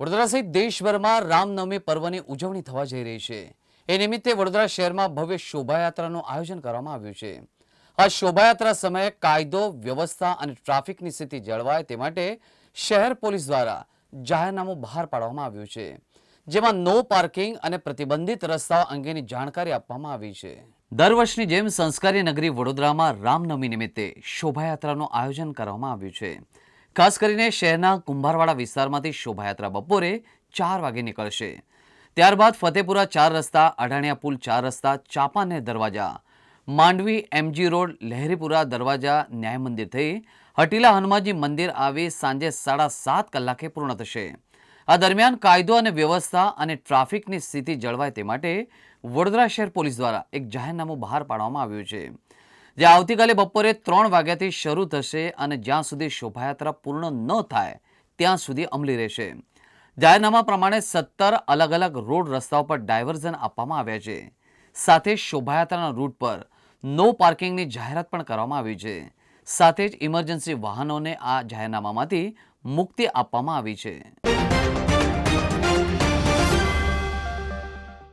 વડોદરા સહિત દેશભરમાં રામનવમી પર્વની ઉજવણી થવા જઈ રહી છે. એ નિમિત્તે વડોદરા શહેરમાં ભવ્ય શોભાયાત્રાનું આયોજન કરવામાં આવ્યું છે. આ શોભાયાત્રા સમયે કાયદો, વ્યવસ્થા અને ટ્રાફિકની સ્થિતિ જળવાય તે માટે શહેર પોલીસ દ્વારા જાહેરનામું બહાર પાડવામાં આવ્યું છે, જેમાં નો પાર્કિંગ અને પ્રતિબંધિત રસ્તાઓ અંગેની જાણકારી આપવામાં આવી છે. દર વર્ષની જેમ સંસ્કારી નગરી વડોદરામાં રામનવમી નિમિત્તે શોભાયાત્રાનું આયોજન કરવામાં આવ્યું છે. ખાસ કરીને શહેરના કુંભારવાડા વિસ્તારમાંથી શોભાયાત્રા બપોરે ચાર વાગે નીકળશે. ત્યારબાદ ફતેપુરા ચાર રસ્તા, અઢાણિયા પુલ ચાર રસ્તા ચાપાનેર દરવાજા. માંડવી એમજી રોડ, લહેરીપુરા દરવાજા, ન્યાય મંદિર થઈ હટીલા હનુમાનજી મંદિર આવી સાંજે સાડા સાત કલાકે પૂર્ણ થશે. આ દરમિયાન કાયદો અને વ્યવસ્થા અને ટ્રાફિકની સ્થિતિ જળવાય તે માટે વડોદરા શહેર પોલીસ દ્વારા એક જાહેરનામું બહાર પાડવામાં આવ્યું છે. જે આવતીકાલે બપોરે ત્રણ વાગ્યાથી શરૂ થશે અને જ્યાં સુધી શોભાયાત્રા પૂર્ણ ન થાય, ત્યાં સુધી અમલી રહેશે. જાહેરનામા પ્રમાણે સત્તર અલગ અલગ રોડ રસ્તાઓ પર ડાયવર્ઝન આપવામાં આવ્યા છે. સાથે શોભાયાત્રાના રૂટ પર નો પાર્કિંગની જાહેરાત પણ કરવામાં આવી છે. સાથે જ ઇમરજન્સી વાહનોને આ જાહેરનામામાંથી મુક્તિ આપવામાં આવી છે.